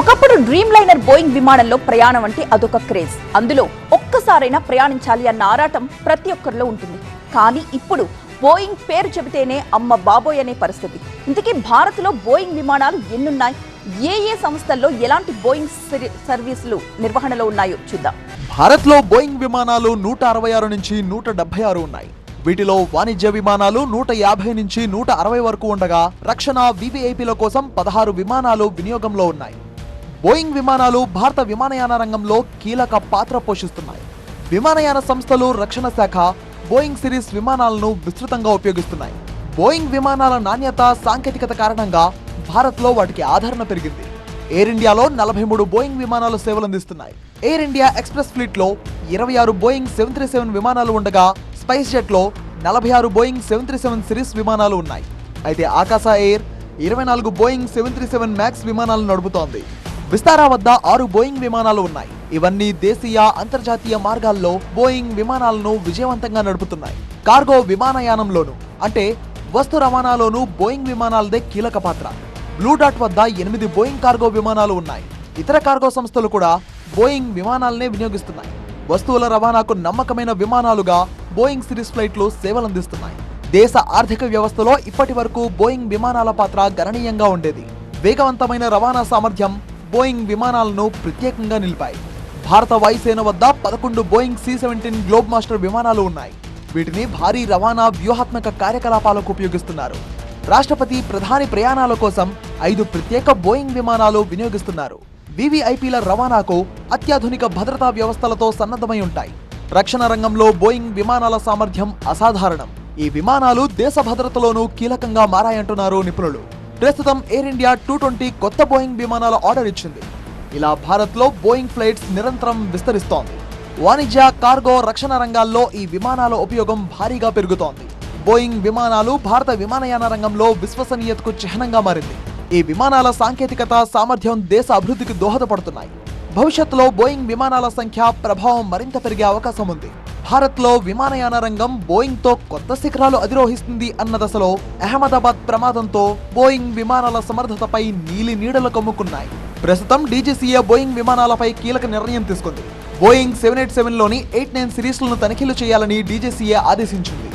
ఒకప్పుడు dream liner Boeing విమానంలో ప్రయాణం అంటే అదొక క్రేజ్. అందులో ఒక్కసారైనా ప్రయాణించాలి అన్న ఆరాటం ప్రతి ఒక్కరిలో ఉంటుంది. కానీ ఇప్పుడు బోయింగ్ పేరు చెబితేనే అమ్మ బాబోయ్ అనే పరిస్థితి. ఇంతకీ భారత్లో బోయింగ్ విమానాలు ఎన్నున్నాయి? ఏ ఏ సంస్థల్లో ఎలాంటి బోయింగ్ సర్వీసులు నిర్వహణలో ఉన్నాయో చూద్దాం. భారత్లో బోయింగ్ విమానాలు నూట అరవై ఆరు నుంచి నూట డెబ్బై ఆరు ఉన్నాయి. వీటిలో వాణిజ్య విమానాలు నూట యాభై నుంచి నూట అరవై వరకు ఉండగా రక్షణ వివిఐపీల కోసం పదహారు విమానాలు వినియోగంలో ఉన్నాయి. బోయింగ్ విమానాలు భారత విమానయాన రంగంలో కీలక పాత్ర పోషిస్తున్నాయి. విమానయాన సంస్థలు రక్షణ శాఖ బోయింగ్ సిరీస్ విమానాలను విస్తృతంగా ఉపయోగిస్తున్నాయి. బోయింగ్ విమానాల నాణ్యత సాంకేతికత కారణంగా భారత్లో వాటికి ఆదరణ పెరిగింది. ఎయిర్ ఇండియాలో నలభై మూడు బోయింగ్ విమానాలు సేవలందిస్తున్నాయి ఎయిర్ ఇండియా ఎక్స్ప్రెస్ ఫ్లీట్లో ఇరవై ఆరు బోయింగ్ సెవెన్ త్రీ సెవెన్ విమానాలు ఉండగా స్పైస్ జెట్లో నలభై ఆరు Boeing seven three seven series విమానాలు ఉన్నాయి. అయితే ఆకాశ ఎయిర్ ఇరవై నాలుగు Boeing seven three seven max విమానాలు నడుపుతోంది. విస్తారా వద్ద ఆరు బోయింగ్ విమానాలు ఉన్నాయి. ఇవన్నీ దేశీయ అంతర్జాతీయ మార్గాల్లో బోయింగ్ విమానాలను విజయవంతంగా నడుపుతున్నాయి. కార్గో విమానయానంలోను అంటే వస్తు రవాణాలోనూ బోయింగ్ విమానాలదే కీలక పాత్ర. బ్లూ డాట్ వద్ద ఎనిమిది బోయింగ్ కార్గో విమానాలు ఉన్నాయి. ఇతర కార్గో సంస్థలు కూడా బోయింగ్ విమానాలనే వినియోగిస్తున్నాయి. వస్తువుల రవాణాకు నమ్మకమైన విమానాలుగా బోయింగ్ సిరీస్ ఫ్లైట్లు సేవలందిస్తున్నాయి. దేశ ఆర్థిక వ్యవస్థలో ఇప్పటి వరకు బోయింగ్ విమానాల పాత్ర గణనీయంగా ఉండేది. వేగవంతమైన రవాణా సామర్థ్యం బోయింగ్ విమానాలను ప్రత్యేకంగా నిలిపాయి. భారత వాయుసేన వద్ద పదకొండు Boeing C seventeen Globemaster విమానాలు ఉన్నాయి. వీటిని భారీ రవాణా వ్యూహాత్మక కార్యకలాపాలకు ఉపయోగిస్తున్నారు. రాష్ట్రపతి ప్రధాని ప్రయాణాల కోసం ఐదు ప్రత్యేక బోయింగ్ విమానాలు వినియోగిస్తున్నారు. వివిఐపీల రవాణాకు అత్యాధునిక భద్రతా వ్యవస్థలతో సన్నద్ధమై ఉంటాయి. రక్షణ రంగంలో బోయింగ్ విమానాల సామర్థ్యం అసాధారణం. ఈ విమానాలు దేశ భద్రతలోనూ కీలకంగా మారాయంటున్నారు నిపుణులు. ప్రస్తుతం ఎయిర్ ఇండియా టూ ట్వంటీ కొత్త బోయింగ్ విమానాల ఆర్డర్ ఇచ్చింది. ఇలా భారత్లో బోయింగ్ ఫ్లైట్స్ నిరంతరం విస్తరిస్తోంది. వాణిజ్య కార్గో రక్షణ రంగాల్లో ఈ విమానాల ఉపయోగం భారీగా పెరుగుతోంది. బోయింగ్ విమానాలు భారత విమానయాన రంగంలో విశ్వసనీయతకు చిహ్నంగా మారింది. ఈ విమానాల సాంకేతికత సామర్థ్యం దేశ అభివృద్ధికి దోహదపడుతున్నాయి. భవిష్యత్తులో బోయింగ్ విమానాల సంఖ్య ప్రభావం మరింత పెరిగే అవకాశం ఉంది. భారత్లో విమానయాన రంగం బోయింగ్తో కొత్త శిఖరాలు అధిరోహిస్తుంది అన్న దశలో అహ్మదాబాద్ ప్రమాదంతో బోయింగ్ విమానాల సమర్థతపై నీలి నీడలు కమ్ముకున్నాయి. ప్రస్తుతం డీజీసీఏ బోయింగ్ విమానాలపై కీలక నిర్ణయం తీసుకుంది. బోయింగ్ సెవెన్ ఎయిట్ సెవెన్లోని ఎయిట్ నైన్ సిరీస్లను తనిఖీలు చేయాలని డీజీసీఏ ఆదేశించింది.